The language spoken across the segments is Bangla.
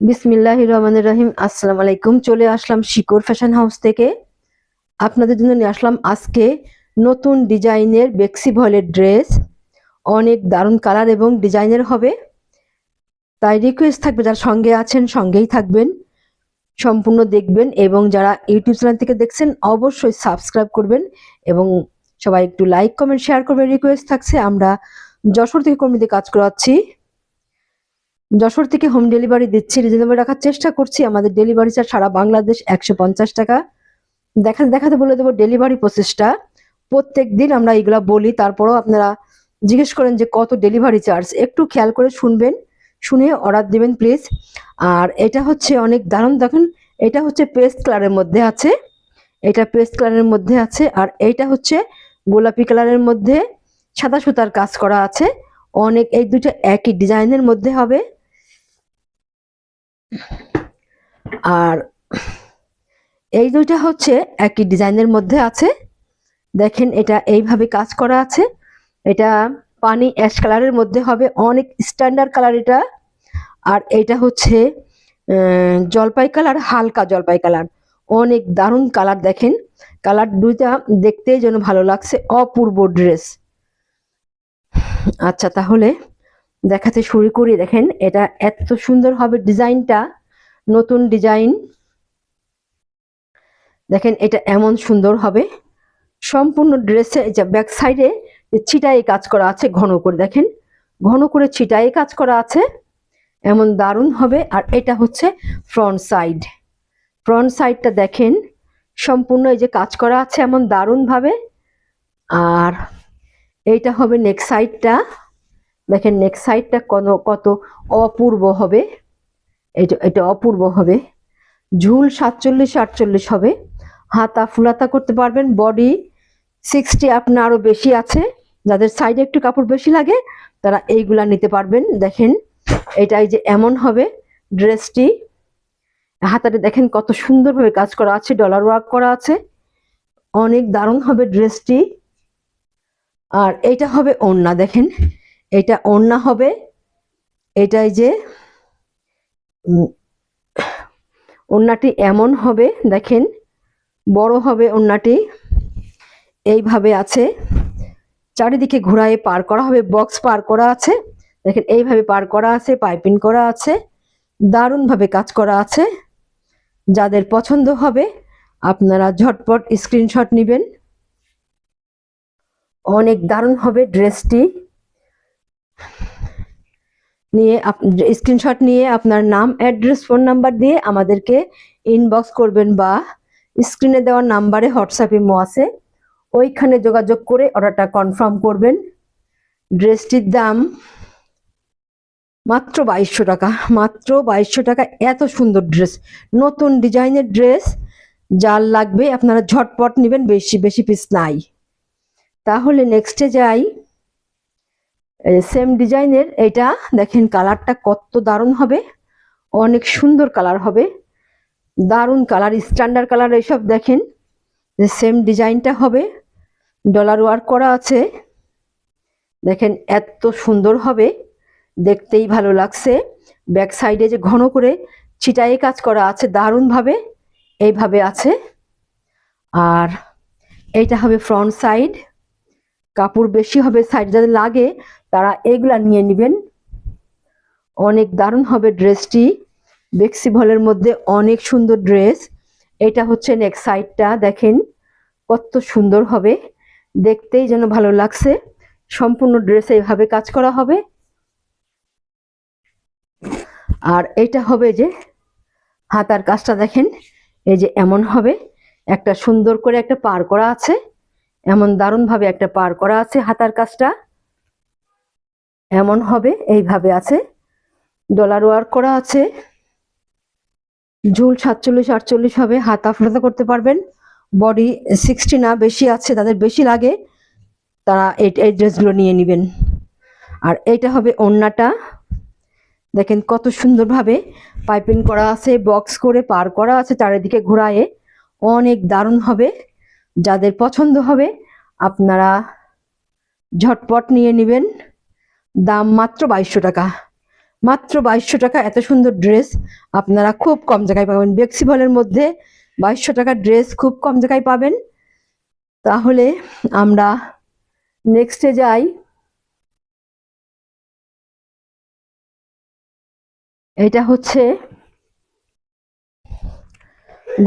বিসমিল্লাহ রহমান রহিম। আসসালাম আলাইকুম। চলে আসলাম শিকোর ফ্যাশন হাউস থেকে। আপনাদের জন্য নিয়ে আসলাম আজকে নতুন ডিজাইনের বেক্সি ভয়েলের ড্রেস। অনেক দারুণ কালার এবং ডিজাইনের হবে। তাই রিকোয়েস্ট থাকবে যারা সঙ্গে আছেন, সঙ্গেই থাকবেন। সম্পূর্ণ দেখবেন এবং যারা ইউটিউব চ্যানেল থেকে দেখছেন, অবশ্যই সাবস্ক্রাইব করবেন এবং সবাই একটু লাইক কমেন্ট শেয়ার করবেন। রিকোয়েস্ট থাকছে। আমরা যশোর থেকে কর্মীদের কাজ করাচ্ছি। যশোর থেকে হোম ডেলিভারি দিচ্ছি রিজনেবল রাখার চেষ্টা করছি। আমাদের ডেলিভারি চার্জ সারা বাংলাদেশ একশো পঞ্চাশ টাকা। দেখা দেখাতে বলে দেবো ডেলিভারি প্রসেসটা প্রত্যেক দিন আমরা এগুলা বলি, তারপরও আপনারা জিজ্ঞেস করেন যে কত ডেলিভারি চার্জ একটু খেয়াল করে শুনবেন, শুনে অর্ডার দিবেন প্লিজ আর এটা হচ্ছে অনেক দারুণ, দেখেন, এটা হচ্ছে পেস্ট কালারের মধ্যে আছে। এটা পেস্ট কালারের মধ্যে আছে, আর এইটা হচ্ছে গোলাপি কালারের মধ্যে সাদা সুতার কাজ করা আছে। অনেক, এই দুটো একই ডিজাইনের মধ্যে হবে। আর এই দুইটা হচ্ছে একই ডিজাইনের মধ্যে আছে। দেখেন এটা এইভাবে কাজ করা আছে। এটা পানি অ্যাশ কালারের মধ্যে হবে, অনেক স্ট্যান্ডার্ড কালার এটা। আর এটা হচ্ছে জলপাই কালার, হালকা জলপাই কালার। অনেক দারুণ কালার দেখেন। কালার দুইটা দেখতেই যেন ভালো লাগছে, অপূর্ব ড্রেস। আচ্ছা তাহলে দেখাতে শুরু করি, দেখেন। এটা এত সুন্দর হবে ডিজাইনটা, নতুন ডিজাইন। দেখেন, এটা এমন সুন্দর হবে। সম্পূর্ণ ড্রেসে ব্যাক সাইডে ছিটাই কাজ করা আছে, ঘন করে, দেখেন। ঘন করে ছিটাই কাজ করা আছে। এমন দারুণ হবে। আর এটা হচ্ছে ফ্রন্ট সাইড। ফ্রন্ট সাইডটা দেখেন, সম্পূর্ণ এই যে কাজ করা আছে এমন দারুণভাবে। আর এইটা হবে নেক সাইডটা। দেখেন নেক্সট সাইডটা কত কত অপূর্ব হবে। এটা এটা অপূর্ব হবে। ঝুল সাতচল্লিশ, আটচল্লিশ হবে। হাতা ফুলাতা করতে পারবেন। বডি সিক্সটি আপনার আরও বেশি আছে। যাদের সাইডে একটু কাপড় বেশি লাগে, তারা এইগুলা নিতে পারবেন। দেখেন এটাই যে এমন হবে ড্রেসটি হাতাটা দেখেন কত সুন্দরভাবে কাজ করা আছে ডলার ওয়ার্ক করা আছে। অনেক দারুণ হবে ড্রেসটি আর এইটা হবে ওড়না, দেখেন। এটা ওড়না হবে, এটাই যে ওড়নাটি এমন হবে, দেখেন, বড় হবে ওড়নাটি এইভাবে আছে, চারিদিকে ঘোরায় পার করা হবে বক্স পার করা আছে, দেখেন, এইভাবে পার করা আছে পাইপিং করা আছে, দারুণভাবে কাজ করা আছে, যাদের পছন্দ হবে, আপনারা ঝটপট স্ক্রিনশট নেবেন। অনেক দারুণ হবে ড্রেসটি নিয়ে স্ক্রিনশট নিয়ে আপনার নাম অ্যাড্রেস ফোন নাম্বার দিয়ে আমাদেরকে ইনবক্স করবেন বা স্ক্রিনে দেওয়া নাম্বারে হোয়াটসঅ্যাপ ইমো আছে। ওইখানে যোগাযোগ করে অর্ডারটা কনফার্ম করবেন। ড্রেসটির দাম মাত্র বাইশশো টাকা। মাত্র বাইশশো টাকা। এত সুন্দর ড্রেস নতুন ডিজাইনের ড্রেস যার লাগবে আপনারা ঝটপট নেবেন, বেশি বেশি পিস নাই। তাহলে নেক্সটে যাই। সেম ডিজাইনের, এটা দেখেন কালারটা কত দারুণ হবে। অনেক সুন্দর কালার হবে। দারুণ কালার স্ট্যান্ডার্ড কালার এইসব দেখেন। সেম ডিজাইনটা হবে। ডলার ওয়ার্ক করা আছে। দেখেন এত সুন্দর হবে। দেখতেই ভালো লাগছে। ব্যাক সাইডে যে ঘন করে ছিটাই কাজ করা আছে, দারুণভাবে এইভাবে আছে। আর এইটা হবে ফ্রন্ট সাইড কাপড় বেশি হবে সাইড যাদের লাগে এগুলা নিয়ে নেবেন। অনেক দারুণ হবে ড্রেসটি। বেক্সি ভলের মধ্যে অনেক সুন্দর ড্রেস। এটা হচ্ছে নেক সাইডটা দেখেন কত সুন্দর হবে। দেখতেই যেন ভালো লাগছে। সম্পূর্ণ ড্রেসে এইভাবে কাজ করা হবে। আর এটা হবে যে হাতার কাজটা দেখেন, এই যে এমন হবে। একটা সুন্দর করে একটা পার করা আছে। এমন দারুণভাবে একটা পার করা আছে হাতার কাজটা। এমন হবে, এইভাবে আছে। ডলার ওয়ার্ক করা আছে। ঝুল সাতচল্লিশ, আটচল্লিশ হবে, হাতা ফুলাতা করতে পারবেন। বডি সিক্সটি না, বেশি আছে, তাদের বেশি লাগে, তারা এই ড্রেসগুলো নিয়ে নেবেন। আর এইটা হবে ওড়নাটা দেখেন কত সুন্দরভাবে পাইপিং করা আছে বক্স করে পার করা আছে, চারিদিকে ঘোরায়ে। অনেক দারুণ হবে। যাদের পছন্দ হবে, আপনারা ঝটপট নিয়ে নেবেন। দাম মাত্র বাইশশো টাকা। মাত্র বাইশশো টাকা, এত সুন্দর ড্রেস আপনারা খুব কম জায়গায় পাবেন। বেক্সিবলের মধ্যে বাইশশো টাকার ড্রেস খুব কম জায়গায় পাবেন। তাহলে আমরা নেক্সটে যাই। এটা হচ্ছে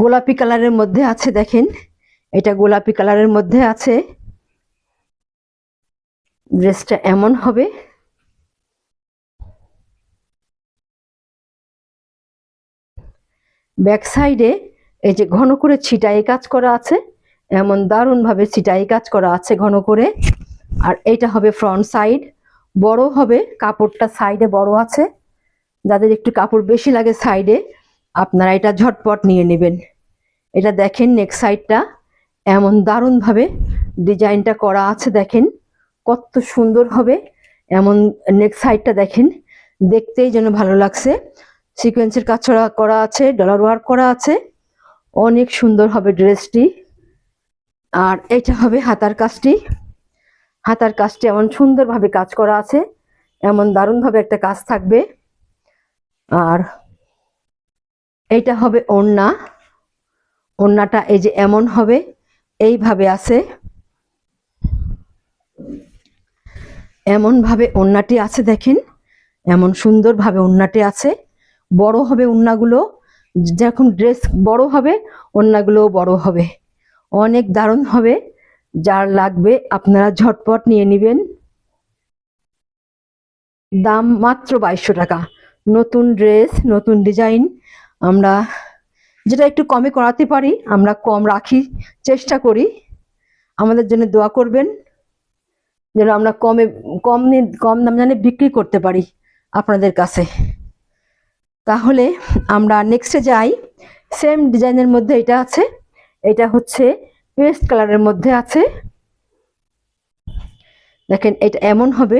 গোলাপি কালারের মধ্যে আছে, দেখেন। এটা গোলাপি কালারের মধ্যে আছে। ড্রেসটা এমন হবে। ব্যাক সাইডে এই যে ঘন করে ছিটাই কাজ করা আছে, এমন দারুণভাবে ছিটাই কাজ করা আছে ঘন করে। আর এইটা হবে ফ্রন্ট সাইড বড় হবে, কাপড়টা সাইডে বড় আছে। যাদের একটু কাপড় বেশি লাগে সাইডে আপনারা এটা ঝটপট নিয়ে নেবেন। এটা দেখেন নেক সাইডটা এমন দারুণভাবে ডিজাইনটা করা আছে দেখেন, কত সুন্দর হবে। এমন নেক সাইডটা দেখেন, দেখতেই যেন ভালো লাগছে। সিকোয়েন্সের কাজ করা- আছে ডলার ওয়ার্ক করা আছে। অনেক সুন্দর হবে ড্রেসটি আর এটা হবে হাতার কাজটি। হাতার কাজটি এমন সুন্দরভাবে কাজ করা আছে, এমন দারুণভাবে একটা কাজ থাকবে। আর এইটা হবে ওড়না। ওড়নাটা এই যে এমন হবে, এইভাবে আছে। এমনভাবে ওড়নাটি আছে দেখেন। এমন সুন্দরভাবে ওড়নাটি আছে। বড় হবে ওড়নাগুলো যখন ড্রেস বড় হবে ওড়নাগুলোও বড় হবে। অনেক দারুণ হবে, যার লাগবে আপনারা ঝটপট নিয়ে নেবেন। দাম মাত্র বাইশশো টাকা। নতুন ড্রেস, নতুন ডিজাইন, আমরা যেটা একটু কমে করাতে পারি, আমরা কম রাখি, চেষ্টা করি। আমাদের জন্য দোয়া করবেন, যেন আমরা কমে, কম কম দাম জানে বিক্রি করতে পারি আপনাদের কাছে। তাহলে আমরা নেক্সটে যাই। সেম ডিজাইনের মধ্যে এটা আছে। এটা হচ্ছে পেস্ট কালারের মধ্যে আছে। দেখেন, এটা এমন হবে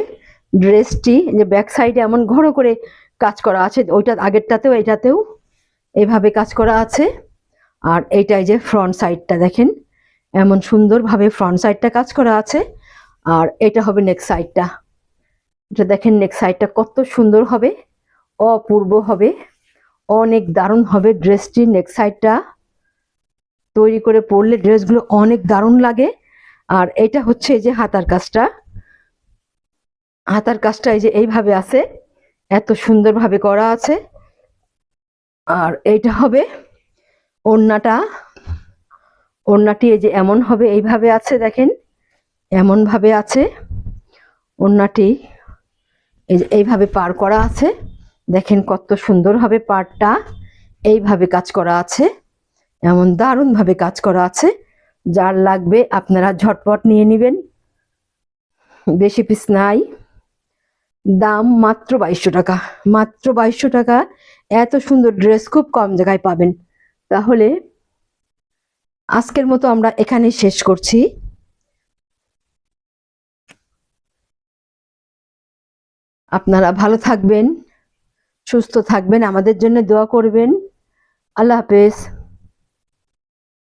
ড্রেসটি যে ব্যাক সাইডে এমন ঘন করে কাজ করা আছে, ওইটা আগেরটাতেও এটাতেও এভাবে কাজ করা আছে। আর এইটাই যে ফ্রন্ট সাইডটা দেখেন, এমন সুন্দরভাবে ফ্রন্ট সাইডটা কাজ করা আছে। আর এটা হবে নেক্সট সাইডটা এটা দেখেন নেক্সট সাইডটা কত সুন্দর হবে। অপূর্ব হবে, অনেক দারুণ হবে ড্রেসটির নেক্সট সাইডটা তৈরি করে পরলে ড্রেসগুলো অনেক দারুণ লাগে। আর এটা হচ্ছে এই যে হাতার কাজটা। হাতার কাজটা এই যে এইভাবে আছে, এত সুন্দরভাবে করা আছে। আর এইটা হবে ওড়নাটা। ওড়নাটি এই যে এমন হবে, এইভাবে আছে দেখেন, এমনভাবে আছে। ওড়নাটি এই যে এইভাবে পার করা আছে। দেখেন কত সুন্দর হবে পাড়টা। এইভাবে কাজ করা আছে। এমন দারুণভাবে কাজ করা আছে। যার লাগবে আপনারা ঝটপট নিয়ে নেবেন। বেশি পিস নাই। দাম মাত্র বাইশশো টাকা। মাত্র বাইশশো টাকা। এত সুন্দর ড্রেস খুব কম জায়গায় পাবেন। তাহলে আজকের মতো আমরা এখানেই শেষ করছি। আপনারা ভালো থাকবেন। সুস্থ থাকবেন আমাদের জন্য দোয়া করবেন। আল্লাহ হাফেজ।